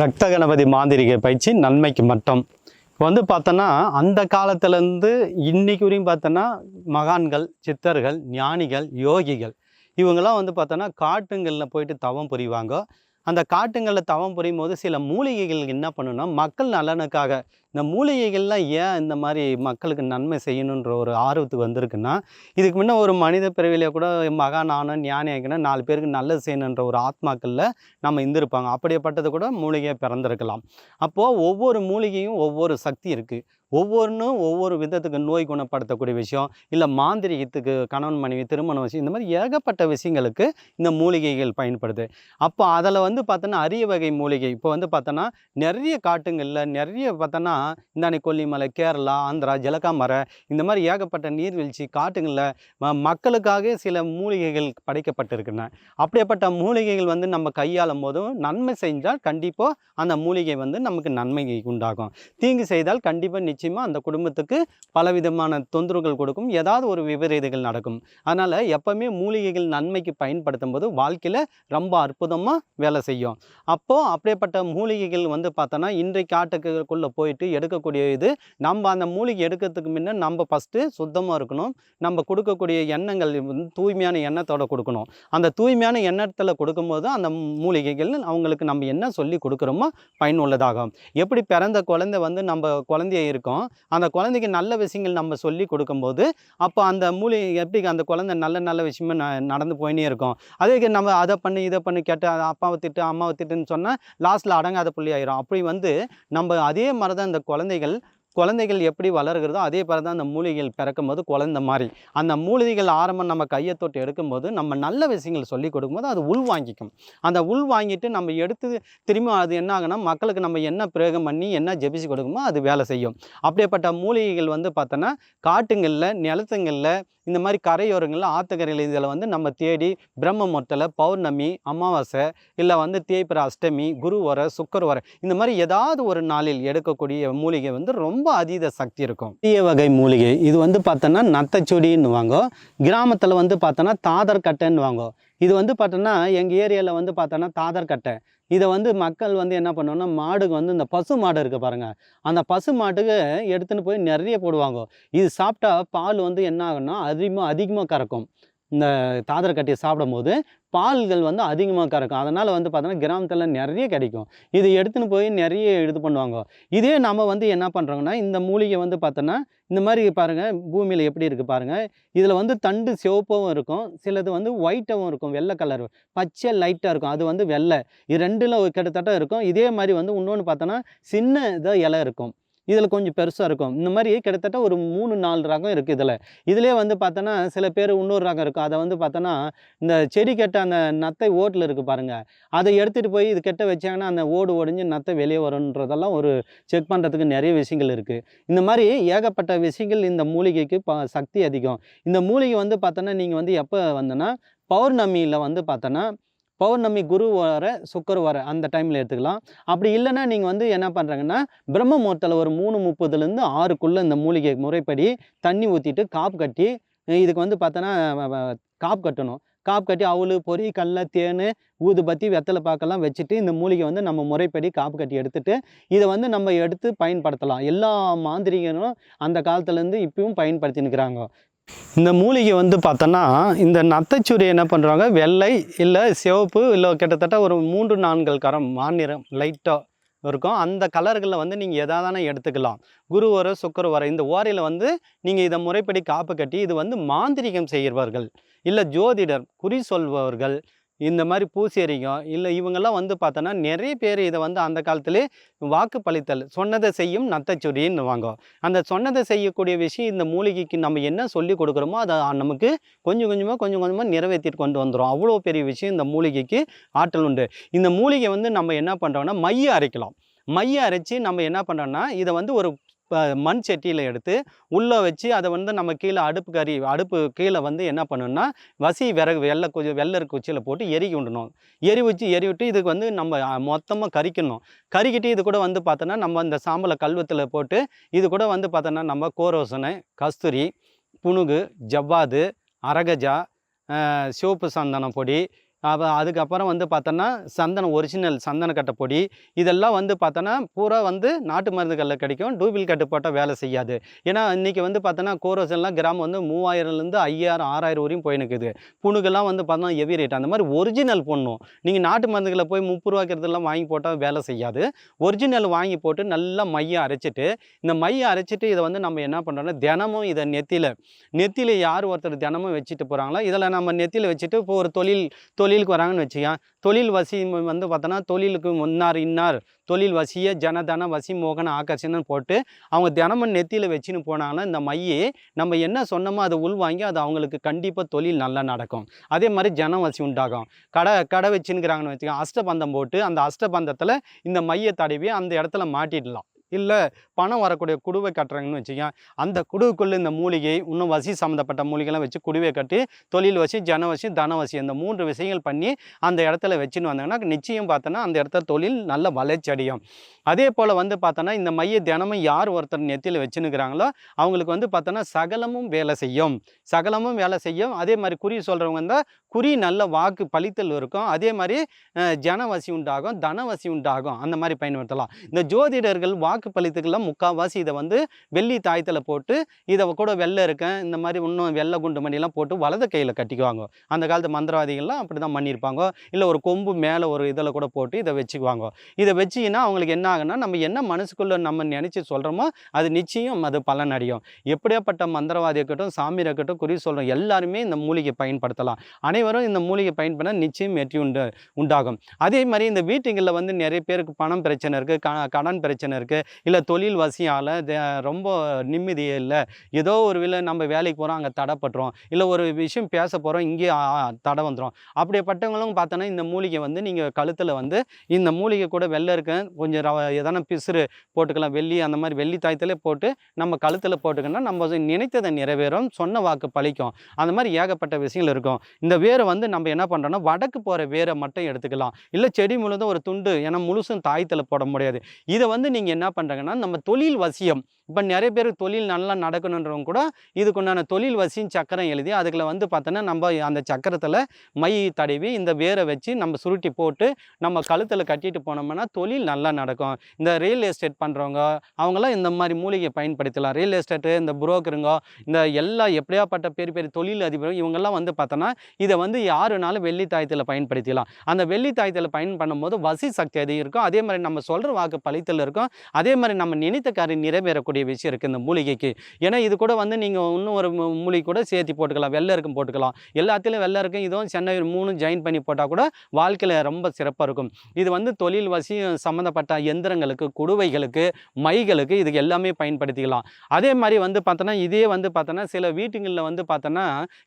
ரத்த கணபதி மாந்திரிக பயிற்சி நன்மைக்கு மட்டும். இப்போ வந்து பார்த்தோன்னா அந்த காலத்துலேருந்து இன்னைக்கு வரையும் பார்த்தோன்னா மகான்கள் சித்தர்கள் ஞானிகள் யோகிகள் இவங்கெல்லாம் வந்து பார்த்தோன்னா காட்டுங்களில் போயிட்டு தவம் புரிவாங்க. அந்த காட்டுங்களில் தவம் புரியும் போது சில மூலிகைகள் என்ன பண்ணுன்னா மக்கள் நலனுக்காக இந்த மூலிகைகள்லாம் ஏன் இந்த மாதிரி மக்களுக்கு நன்மை செய்யணுன்ற ஒரு ஆர்வத்துக்கு வந்திருக்குன்னா இதுக்கு முன்ன ஒரு மனித பிறவிலே கூட மகா நானும் ஞானி நாலு பேருக்கு நல்லது செய்யணுன்ற ஒரு ஆத்மாக்களில் நம்ம இருந்திருப்பாங்க. அப்படியேப்பட்டது கூட மூலிகையாக பிறந்திருக்கலாம். அப்போது ஒவ்வொரு மூலிகையும் ஒவ்வொரு சக்தி இருக்குது ஒவ்வொன்றும் ஒவ்வொரு விதத்துக்கு நோய் குணப்படுத்தக்கூடிய விஷயம் இல்லை மாந்திரிகத்துக்கு கணவன் மனைவி திருமண விஷயம் இந்த மாதிரி ஏகப்பட்ட விஷயங்களுக்கு இந்த மூலிகைகள் பயன்படுது. அப்போ அதில் வந்து பார்த்தோன்னா அரிய வகை மூலிகை. இப்போ வந்து பார்த்தோன்னா நிறைய காட்டுங்களில் நிறைய பார்த்தோன்னா இந்தாண்டி கொல்லிமலை கேரளா ஆந்திரா ஜலகாமரை இந்த மாதிரி ஏகப்பட்ட நீர்வீழ்ச்சி காட்டுங்களில் மக்களுக்காக சில மூலிகைகள் படைக்கப்பட்டிருக்கின்றன. அப்படியேப்பட்ட மூலிகைகள் வந்து நம்ம கையாளும் போதும் நன்மை செஞ்சால் கண்டிப்பாக அந்த மூலிகை வந்து நமக்கு நன்மை உண்டாகும். தீங்கு செய்தால் கண்டிப்பாக நிச்சயமாக அந்த குடும்பத்துக்கு பலவிதமான தொந்தரவுகள் கொடுக்கும். ஏதாவது ஒரு விபரீதங்கள் நடக்கும். அதனால் எப்போவுமே மூலிகைகள் நன்மைக்கு பயன்படுத்தும் போது வாழ்க்கையில் ரொம்ப அற்புதமாக வேலை செய்யும். அப்போது அப்படியேப்பட்ட மூலிகைகள் வந்து பார்த்தோன்னா இன்றைக்கு காட்டுக்குள்ளே போயிட்டு எடுக்கக்கூடிய இது நம்ம அந்த மூலிகை எடுக்கிறதுக்கு முன்னே நம்ம ஃபஸ்ட்டு சுத்தமாக இருக்கணும். நம்ம கொடுக்கக்கூடிய எண்ணங்கள் வந்து தூய்மையான எண்ணத்தோட கொடுக்கணும். அந்த தூய்மையான எண்ணத்தில் கொடுக்கும்போது அந்த மூலிகைகள் அவங்களுக்கு நம்ம என்ன சொல்லி கொடுக்குறோமோ பயனுள்ளதாகும். எப்படி பிறந்த குழந்தை வந்து நம்ம குழந்தைய இருக்கோம் அந்த குழந்தைக்கு நல்ல விஷயங்கள் நம்ம சொல்லி கொடுக்கும்போது அப்போ அந்த மூலிகை எப்படி அந்த குழந்தை நல்ல நல்ல விஷயமா ந நடந்து போயினே இருக்கும். அதே நம்ம அதை பண்ணி இதை பண்ணி கேட்டு அப்பாவை திட்டு அம்மாவை திட்டுன்னு சொன்னால் லாஸ்ட்டில் அடங்காத புள்ளி ஆயிரும் அப்படி வந்து நம்ம அதே மாதிரி தான் இந்த குழந்தைகள் குழந்தைகள் எப்படி வளர்கிறதோ அதே மாதிரி தான் அந்த மூலிகைகள் பிறக்கும் போது குழந்தை மாதிரி. அந்த மூலிகைகள் ஆரம்பம் நம்ம கையை தொட்டு எடுக்கும்போது நம்ம நல்ல விஷயங்கள் சொல்லி கொடுக்கும்போது அது உள் வாங்கிக்கும். அந்த உள் வாங்கிட்டு நம்ம எடுத்து திரும்ப அது என்ன ஆகுனா மக்களுக்கு நம்ம என்ன பிரயோகம் பண்ணி என்ன ஜெபிச்சு கொடுக்குமோ அது வேலை செய்யும். அப்படியேப்பட்ட மூலிகைகள் வந்து பார்த்தோன்னா காட்டுங்களில் நிலத்துங்களில் இந்த மாதிரி கரையோரங்களில் ஆற்றுக்கரையில் இதில் வந்து நம்ம தேடி பிரம்ம மொட்டலை பௌர்ணமி அமாவாசை இல்லை வந்து தேய்பிற அஷ்டமி குருவரை சுக்கரவரை இந்த மாதிரி ஏதாவது ஒரு நாளில் எடுக்கக்கூடிய மூலிகை வந்து ரொம்ப ரொம்ப அதீத சக்தி இருக்கும். தீய வகை மூலிகை. இது வந்து பார்த்தோன்னா நத்தச்சொடின்னு வாங்க கிராமத்தில் வந்து பார்த்தோன்னா தாதர் கட்டைன்னு வாங்க இது வந்து பார்த்தோன்னா எங்கள் ஏரியாவில் வந்து பார்த்தோன்னா தாதர் கட்டை இதை வந்து மக்கள் வந்து என்ன பண்ணுவோம்னா மாடுக்கு வந்து இந்த பசு மாடு இருக்குது பாருங்கள் அந்த பசு மாட்டுக்கு எடுத்துன்னு போய் நிறைய போடுவாங்க. இது சாப்பிட்டா பால் வந்து என்ன ஆகும்னா அதிகமாக அதிகமாக கறக்கும். இந்த தாதரை கட்டியை சாப்பிடும்போது பால்கள் வந்து அதிகமாக கறக்கும். அதனால் வந்து பார்த்தோன்னா கிராமத்தில் நிறைய கிடைக்கும். இது எடுத்துன்னு போய் நிறைய இது பண்ணுவாங்க. இதே நம்ம வந்து என்ன பண்ணுறோங்கன்னா இந்த மூலிகை வந்து பார்த்தோன்னா இந்த மாதிரி பாருங்கள் பூமியில் எப்படி இருக்குது பாருங்கள் இதில் வந்து தண்டு சிவப்பாகவும் இருக்கும். சிலது வந்து ஒயிட்டாகவும் இருக்கும் வெள்ளை கலர் பச்சை லைட்டாக இருக்கும். அது வந்து வெள்ளை. இது ரெண்டில் கிட்டத்தட்ட இருக்கும். இதே மாதிரி வந்து இன்னொன்று பார்த்தோன்னா சின்ன இதாக இலை இருக்கும். இதில் கொஞ்சம் பெருசாக இருக்கும். இந்த மாதிரி கிட்டத்தட்ட ஒரு மூணு நாலு ரகம் இருக்குது இதில். இதிலே வந்து பார்த்தோன்னா சில பேர் இன்னொரு ரகம் இருக்கும். அதை வந்து பார்த்தோன்னா இந்த செடி கெட்ட அந்த நத்தை ஓட்டில் இருக்குது பாருங்கள் அதை எடுத்துகிட்டு போய் இது கெட்ட வச்சாங்கன்னா அந்த ஓடு ஒடிஞ்சு நத்தை வெளியே வரும்ன்றதெல்லாம் ஒரு செக் பண்ணுறதுக்கு நிறைய விஷயங்கள் இருக்குது இந்த மாதிரி ஏகப்பட்ட விஷயங்கள் இந்த மூலிகைக்கு ப சக்தி அதிகம். இந்த மூலிகை வந்து பார்த்தோன்னா நீங்கள் வந்து எப்போ வந்தோன்னா பௌர்ணமியில் வந்து பார்த்தோன்னா பௌர்ணமி குரு வர சுக்கர் வர அந்த டைமில் எடுத்துக்கலாம். அப்படி இல்லைன்னா நீங்கள் வந்து என்ன பண்ணுறாங்கன்னா பிரம்ம முகூர்த்தத்தில் ஒரு மூணு முப்பதுலேருந்து ஆறுக்குள்ளே இந்த மூலிகை முறைப்படி தண்ணி ஊற்றிட்டு காப்பு கட்டி இதுக்கு வந்து பார்த்தோன்னா காப்பு கட்டணும். காப்பு கட்டி அவுளு பொறி கடல தேன் ஊதுபத்தி வெத்தலை பாக்கெல்லாம் வச்சுட்டு இந்த மூலிகை வந்து நம்ம முறைப்படி காப்பு கட்டி எடுத்துட்டு இதை வந்து நம்ம எடுத்து பயன்படுத்தலாம். எல்லா மாந்திரிகரும் அந்த காலத்துலேருந்து இப்பயும் பயன்படுத்தினுக்கிறாங்க இந்த மூலிகை வந்து பார்த்தோன்னா இந்த நத்தைச்சுரி என்ன பண்ணுறாங்க வெள்ளை இல்லை சிவப்பு இல்லை கிட்டத்தட்ட ஒரு மூன்று நான்கள் கரம் மாநிறம் லைட்டாக இருக்கும். அந்த கலர்களில் வந்து நீங்கள் எதாதானே எடுத்துக்கலாம். குரு வர சுக்கர வர இந்த ஓரையில் வந்து நீங்கள் இதை முறைப்படி காப்பு கட்டி இது வந்து மாந்திரிகம் செய்கிறவர்கள் இல்லை ஜோதிடர் குறி சொல்பவர்கள் இந்த மாதிரி பூசேரிகம் இல்லை இவங்கெல்லாம் வந்து பார்த்தோன்னா நிறைய பேர் இதை வந்து அந்த காலத்திலே வாக்கு பழித்தல் சொன்னதை செய்யும் நத்தச்சொரின்னு வாங்க அந்த சொன்னதை செய்யக்கூடிய விஷயம் இந்த மூலிகைக்கு நம்ம என்ன சொல்லி கொடுக்குறோமோ அதை நமக்கு கொஞ்சம் கொஞ்சமாக கொஞ்சம் கொஞ்சமாக நிறைவேற்றிட்டு கொண்டு வந்துடும் அவ்வளோ பெரிய விஷயம் இந்த மூலிகைக்கு ஆற்றல் உண்டு. இந்த மூலிகை வந்து நம்ம என்ன பண்ணுறோம்னா மைய அரைக்கலாம். மைய அரைச்சி நம்ம என்ன பண்ணுறோம்னா இதை வந்து ஒரு மண் சட்டியில் எடுத்து உள்ளே வச்சு அதை வந்து நம்ம கீழே அடுப்பு கறி அடுப்பு கீழே வந்து என்ன பண்ணணும்னா வசி விறகு வெள்ளை குச்சி வெள்ளர் குச்சியில் போட்டு எரி விடணும் எரி வச்சு எரி விட்டு இதுக்கு வந்து நம்ம மொத்தமாக கறிக்கணும். கறிக்கிட்டு இது கூட வந்து பார்த்தோன்னா நம்ம இந்த சாம்பலை கல்வத்தில் போட்டு இது கூட வந்து பார்த்தோன்னா நம்ம கோரோசனை கஸ்தூரி புனுகு ஜவ்வாது அரகஜா சிவப்பு சந்தன பொடி அப்போ அதுக்கப்புறம் வந்து பார்த்தோன்னா சந்தனம் ஒரிஜினல் சந்தனக்கட்டை பொடி இதெல்லாம் வந்து பார்த்தோன்னா பூரா வந்து நாட்டு மருந்துகளில் கிடைக்கும். டூபிள் கட்டு போட்டால் வேலை செய்யாது. ஏன்னா இன்றைக்கி வந்து பார்த்தோன்னா கோரோசன்லாம் கிராம் வந்து மூவாயிரம்லேருந்து ஐயாயிரம் ஆறாயிரம் வரையும் போய் நிற்குது புணுக்கெல்லாம் வந்து பார்த்தோன்னா ஹெவி ரேட் அந்த மாதிரி ஒரிஜினல் பொண்ணும். நீங்கள் நாட்டு மருந்துகளை போய் முப்பது ரூபாய்க்கிறதுலாம் வாங்கி போட்டால் வேலை செய்யாது. ஒரிஜினல் வாங்கி போட்டு நல்லா மையை அரைச்சிட்டு இந்த மையை அரைச்சிட்டு இதை வந்து நம்ம என்ன பண்ணுறோம்னா தினமும் இதை நெத்தியில் நெத்தியில் யார் ஒருத்தர் தினமும் வச்சுட்டு போகிறாங்களோ இதில் நம்ம நெத்தியில் வச்சுட்டு இப்போ ஒரு தொழில் தொழில் தொழிலுக்கு வராங்கன்னு வச்சுக்கோங்க தொழில் வசி வந்து பார்த்தோன்னா தொழிலுக்கு முன்னார் இன்னார் தொழில் வசிய ஜனதன வசி மோகன ஆகர்ஷணம் போட்டு அவங்க தினமும் நெத்தியில் வச்சுன்னு போனாங்கன்னா இந்த மையை நம்ம என்ன சொன்னோமோ அதை உள்வாங்கி அது அவங்களுக்கு கண்டிப்பாக தொழில் நல்லா நடக்கும். அதே மாதிரி ஜன வசி உண்டாகும். கடை கடை வச்சுன்னுக்கிறாங்கன்னு வச்சுக்கோங்க அஷ்டபந்தம் போட்டு அந்த அஷ்டபந்தத்தில் இந்த மையை தடவி அந்த இடத்துல மாட்டிடலாம். இல்லை பணம் வரக்கூடிய குடுவை கட்டுறாங்கன்னு வச்சுக்கோங்க. அந்த குடுவுக்குள்ளே இந்த மூலிகை இன்னும் வசி சம்மந்தப்பட்ட மூலிகைலாம் வச்சு குடுவை கட்டி தொழில் வசி ஜனவசி தனவசி இந்த மூன்று விஷயங்கள் பண்ணி அந்த இடத்துல வச்சுன்னு வந்தாங்கன்னா நிச்சயம் பார்த்தோன்னா அந்த இடத்துல தொழில் நல்ல வளர்ச்சி அடையும். அதே போல் வந்து பார்த்தோன்னா இந்த மைய தினமும் யார் ஒருத்தர் நெத்தியில் வச்சுன்னுக்கிறாங்களோ அவங்களுக்கு வந்து பார்த்தோன்னா சகலமும் வேலை செய்யும். சகலமும் வேலை செய்யும். அதே மாதிரி குறி சொல்கிறவங்க வந்தால் குறி நல்ல வாக்கு பழித்தல் இருக்கும். அதே மாதிரி ஜனவசி உண்டாகும் தனவசி உண்டாகும். அந்த மாதிரி பயன்படுத்தலாம். இந்த ஜோதிடர்கள் வாக்கு பளித்துக்கெல்லாம் முக்கால்வாசி இதை வந்து வெள்ளி தாயத்தில் போட்டு இதை கூட வெள்ளை இருக்கேன் இந்த மாதிரி இன்னும் வெள்ளை குண்டு மணிலாம் போட்டு வலது கையில் கட்டிக்குவாங்க. அந்த காலத்து மந்திரவாதிகள்லாம் அப்படி தான் பண்ணியிருப்பாங்க. இல்லை ஒரு கொம்பு மேலே ஒரு இதில் கூட போட்டு இதை வச்சுக்குவாங்க. இதை வச்சிங்கன்னா அவங்களுக்கு என்ன ஆகுன்னா நம்ம என்ன மனசுக்குள்ளே நம்ம நினச்சி சொல்கிறோமோ அது நிச்சயம் அது பலன் அடையும். எப்படியாப்பட்ட மந்திரவாதி இருக்கட்டும் சாமி இருக்கட்டும் குறி சொல்கிறோம் எல்லாருமே இந்த மூலிகை பயன்படுத்தலாம். அனைவரும் இந்த மூலிகை பயன்பட நிச்சயம் வெற்றி உண்டு உண்டாகும். அதே மாதிரி இந்த வீட்டுங்களில் வந்து நிறைய பேருக்கு பணம் பிரச்சனை இருக்குது க கடன் பிரச்சனை இருக்குது இல்லை தொழில் வசியால் ரொம்ப நிம்மதியே இல்லை. ஏதோ ஒரு விலை நம்ம வேலைக்கு போகிறோம் அங்கே தடைப்பட்டுறோம் இல்லை ஒரு விஷயம் பேச போகிறோம் இங்கே தடை வந்துடும் அப்படிப்பட்டவங்களும் பார்த்தோன்னா இந்த மூலிகை வந்து நீங்கள் கழுத்தில் வந்து இந்த மூலிகை கூட வெள்ளை இருக்க கொஞ்சம் ரவ எதனா பிசுறு போட்டுக்கலாம் வெள்ளி அந்த மாதிரி வெள்ளி தாயத்திலே போட்டு நம்ம கழுத்தில் போட்டுக்கன்னா நம்ம நினைத்ததை நிறைவேறும் சொன்ன வாக்கு பழிக்கும். அந்த மாதிரி ஏகப்பட்ட விஷயங்கள் இருக்கும். இந்த வேரை வந்து நம்ம என்ன பண்ணுறோம்னா வடக்கு போகிற வேரை மட்டும் எடுத்துக்கலாம். இல்லை செடி முழுதும் ஒரு துண்டு ஏன்னா முழுசும் தாயத்தில் போட முடியாது. இதை வந்து நீங்கள் என்ன பண்ணுறாங்கன்னா நம்ம தொழில் வசியம் இப்போ நிறைய பேர் தொழில் நல்லா நடக்கணுன்றவங்க கூட இதுக்குண்டான தொழில் வசியும் சக்கரம் எழுதி அதுக்குள்ள வந்து பார்த்தோன்னா நம்ம அந்த சக்கரத்தில் மை தடவி இந்த வேரை வச்சு நம்ம சுருட்டி போட்டு நம்ம கழுத்தில் கட்டிட்டு போனோம்னா தொழில் நல்லா நடக்கும். இந்த ரியல் எஸ்டேட் பண்ணுறவங்க அவங்களாம் இந்த மாதிரி மூலிகையை பயன்படுத்தலாம். ரியல் எஸ்டேட்டு இந்த புரோக்கருங்க இந்த எல்லா எப்படியாப்பட்ட பெரிய பெரிய தொழில் அதிபரும் இவங்கெல்லாம் வந்து பார்த்தோன்னா இதை வந்து யாருனாலும் வெள்ளி தாயத்தில் பயன்படுத்திக்கலாம் அந்த வெள்ளி தாயத்தில் பயன் பண்ணும்போது வசி சக்தி அதிகம் இருக்கும். அதே மாதிரி நம்ம சொல்கிற வாக்கு பழித்தல் இருக்கும். அதே மாதிரி நம்ம நினைத்த காரியம் நிறைவேறக்கூடிய விஷயம் இருக்குது இந்த மூலிகைக்கு. ஏன்னா இது கூட வந்து நீங்கள் இன்னும் ஒரு மூலிகை கூட சேர்த்து போட்டுக்கலாம். வெள்ளை இருக்கும் போட்டுக்கலாம். எல்லாத்துலேயும் வெள்ளை இருக்கும் இதுவும் சென்னை மூணும் ஜாயின் பண்ணி போட்டால் கூட வாழ்க்கையில் ரொம்ப சிறப்பாக இருக்கும். இது வந்து தொழில் வசி சம்மந்தப்பட்ட எந்திரங்களுக்கு குடுவைகளுக்கு மைகளுக்கு இதுக்கு எல்லாமே பயன்படுத்திக்கலாம். அதே மாதிரி வந்து பார்த்தோன்னா இதே வந்து பார்த்தோன்னா சில வீட்டுங்களில் வந்து பார்த்தோன்னா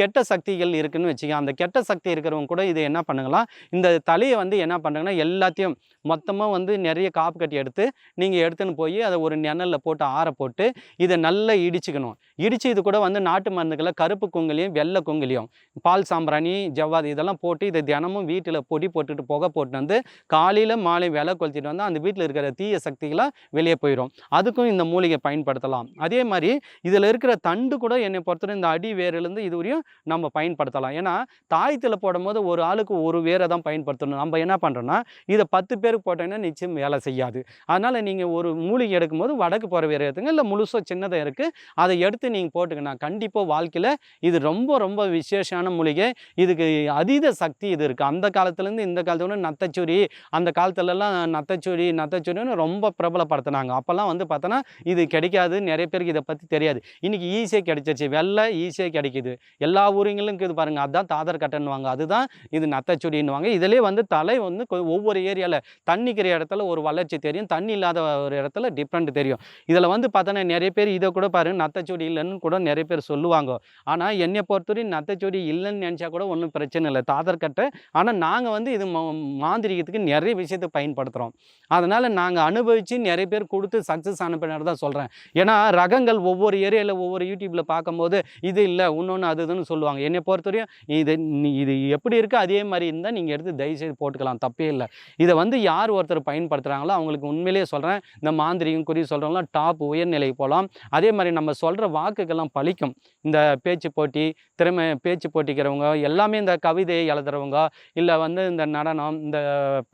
கெட்ட சக்திகள் இருக்குன்னு வச்சுக்க அந்த கெட்ட சக்தி இருக்கிறவங்க கூட இதை என்ன பண்ணுங்களாம் இந்த தலையை வந்து என்ன பண்ணுறாங்கன்னா எல்லாத்தையும் மொத்தமாக வந்து நிறைய காப்பு கட்டி எடுத்து நீங்கள் எடுத்துன்னு போய் அதை ஒரு நிழலில் போட்டு ஆற போட்டு இதை நல்லா இடிச்சுக்கணும். இடித்து இது கூட வந்து நாட்டு மருந்துகளை கருப்பு கொங்கலியும் வெள்ளை கொங்கலியும் பால் சாம்பிராணி ஜவ்வாது இதெல்லாம் போட்டு இதை தினமும் வீட்டில் பொடி போட்டுட்டு புகை போட்டு வந்து காலையில் மாலை விலை கொளுத்திட்டு வந்து அந்த வீட்டில் இருக்கிற தீய சக்திகளாக வெளியே போயிடும் அதுக்கும் இந்த மூலிகை பயன்படுத்தலாம். அதே மாதிரி இதில் இருக்கிற தண்டு கூட என்னை பொறுத்தவரை இந்த அடி வேர்லேருந்து இது வரையும் நம்ம பயன்படுத்தலாம். ஏன்னா தாயத்தில் போடும்போது ஒரு ஆளுக்கு ஒரு வேரை தான் பயன்படுத்தணும். நம்ம என்ன பண்ணுறோன்னா இதை பத்து பேருக்கு போட்டோன்னா நிச்சயம் வேலை செய்யாது. அதனால் நீங்கள் ஒரு மூலிகை எடுக்கும்போது வடக்கு போகிற வேறு எடுத்துங்க இல்லை முழுசாக சின்னதாக இருக்குது அதை எடுத்து நீங்கள் போட்டுக்கணும் கண்டிப்பாக வாழ்க்கையில் இது ரொம்ப ரொம்ப விசேஷமான மூலிகை. இதுக்கு அதீத சக்தி இது இருக்குது அந்த காலத்துலேருந்து இந்த காலத்துல நத்தச்சுரி அந்த காலத்துலலாம் நத்தச்சுரி நத்தச்சுரின்னு ரொம்ப பிரபலப்படுத்தினாங்க. அப்போல்லாம் வந்து பார்த்தோன்னா இது கிடைக்காது. நிறைய பேருக்கு இதை பற்றி தெரியாது. இன்றைக்கி ஈஸியாக கிடைச்சிருச்சு. வெள்ளை ஈஸியாக கிடைக்குது. எல்லா ஊருங்களும் இது பாருங்கள் அதுதான் தாதர் கட்டன்னுவாங்க. அதுதான் இது நத்தச்சுடின்னுவாங்க இதிலே வந்து தலை வந்து ஒவ்வொரு ஏரியாவில் தண்ணிக்கிற இடத்துல ஒரு வளர்ச்சி தெரியும். தண்ணி இல்லாத ஒரு இடத்துல டிஃப்ரெண்ட் தெரியும். இதில் வந்து பார்த்தோன்னா நிறைய பேர் இதை கூட பாரு நத்தச்சொடி இல்லைன்னு கூட நிறைய பேர் சொல்லுவாங்க. ஆனால் என்னை பொறுத்தவரையும் நத்தச்சொடி இல்லைன்னு நினச்சா கூட ஒன்றும் பிரச்சனை இல்லை. தாதர் கட்டை. ஆனால் நாங்கள் வந்து இது மா- மாந்திரிகத்துக்கு நிறைய விஷயத்தை பயன்படுத்துகிறோம் அதனால் நாங்கள் அனுபவித்து நிறைய பேர் கொடுத்து சக்ஸஸ் ஆன தான் சொல்கிறேன் ஏன்னா ரகங்கள் ஒவ்வொரு ஏரியாவில் ஒவ்வொரு யூடியூப்பில் பார்க்கும்போது இது இல்லை இன்னொன்று அது இதுன்னு சொல்லுவாங்க. என்னை பொறுத்தவரையும் இது இது எப்படி இருக்கோ அதே மாதிரி இருந்தால் நீங்கள் எடுத்து தயவுசெய்து போட்டுக்கலாம். தப்பே இல்லை. இதை வந்து யார் ஒருத்தர் பயன்படுத்துகிறாங்களோ அவங்களுக்கு உண்மையிலேயே சொல்கிறேன் இந்த மாந்திரிகம் குறி சொல்கிறவங்களாம் டாப் உயர்நிலைக்கு போகலாம். அதே மாதிரி நம்ம சொல்கிற வாக்குக்கெல்லாம் பழிக்கும். இந்த பேச்சு போட்டி திறமை பேச்சு போட்டிக்கிறவங்க எல்லாமே இந்த கவிதையை எழுதுறவங்க இல்லை வந்து இந்த நடனம் இந்த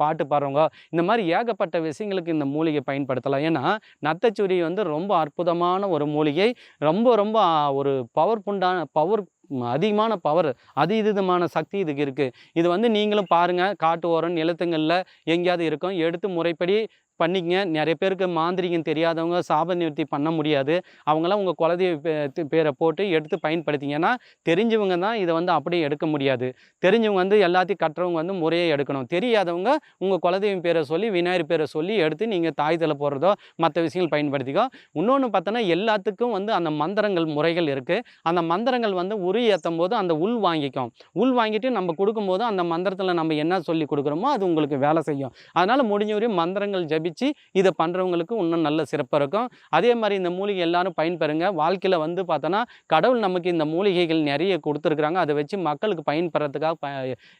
பாட்டு பாடுறவங்க இந்த மாதிரி ஏகப்பட்ட விஷயங்களுக்கு இந்த மூலிகை பயன்படுத்தலாம். ஏன்னா நத்தச்சுரி வந்து ரொம்ப அற்புதமான ஒரு மூலிகை. ரொம்ப ரொம்ப ஒரு பவர்ஃபுண்டான பவர் அதிகமான பவர் அதீதமான சக்தி இதுக்கு இருக்குது இது வந்து நீங்களும் பாருங்கள் காட்டு ஓரம் நிலத்துங்களில் எங்கேயாவது இருக்கும். எடுத்து முறைப்படி பண்ணிக்கங்க. நிறைய பேருக்கு மாந்திரிகம் தெரியாதவங்க சாப நிவர்த்தி பண்ண முடியாது. அவங்களாம் உங்கள் குலதெய்வ பேரை போட்டு எடுத்து பயன்படுத்திங்கன்னா தெரிஞ்சவங்க தான் இதை வந்து அப்படியே எடுக்க முடியாது. தெரிஞ்சவங்க வந்து எல்லாத்தையும் கட்டுறவங்க வந்து முறையே எடுக்கணும். தெரியாதவங்க உங்கள் குலதெய்வம் பேரை சொல்லி விநாயகர் பேரை சொல்லி எடுத்து நீங்கள் தாய் தலை போடுறதோ மற்ற விஷயங்கள் பயன்படுத்திக்கோ. இன்னொன்று பார்த்தோன்னா எல்லாத்துக்கும் வந்து அந்த மந்திரங்கள் முறைகள் இருக்குது அந்த மந்திரங்கள் வந்து உரி ஏற்றும் போது அந்த உள் வாங்கிக்கும். உள் வாங்கிட்டு நம்ம கொடுக்கும்போது அந்த மந்திரத்தில் நம்ம என்ன சொல்லி கொடுக்குறோமோ அது உங்களுக்கு வேலை செய்யும். அதனால் முடிஞ்ச வரையும் மந்திரங்கள் ஜபிச்சு இதை பண்ணுறவங்களுக்கு இன்னும் நல்ல சிறப்பாக இருக்கும். அதே மாதிரி இந்த மூலிகை எல்லாரும் பயன்பெறுங்க. வாழ்க்கையில் வந்து பார்த்தோன்னா கடவுள் நமக்கு இந்த மூலிகைகள் நிறைய கொடுத்துருக்குறாங்க. அதை வச்சு மக்களுக்கு பயன்படுறதுக்காக ப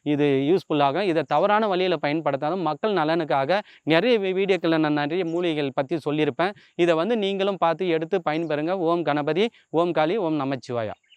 இது யூஸ்ஃபுல்லாகும் இதை தவறான வழியில் பயன்படுத்தாலும் மக்கள் நலனுக்காக நிறைய வி- வீடியோக்களில் நான் நிறைய மூலிகைகள் பற்றி சொல்லியிருப்பேன். இதை வந்து நீங்களும் பார்த்து எடுத்து பயன்பெறுங்க. ஓம் கணபதி ஓம் காளி ஓம் நமச்சிவாயா.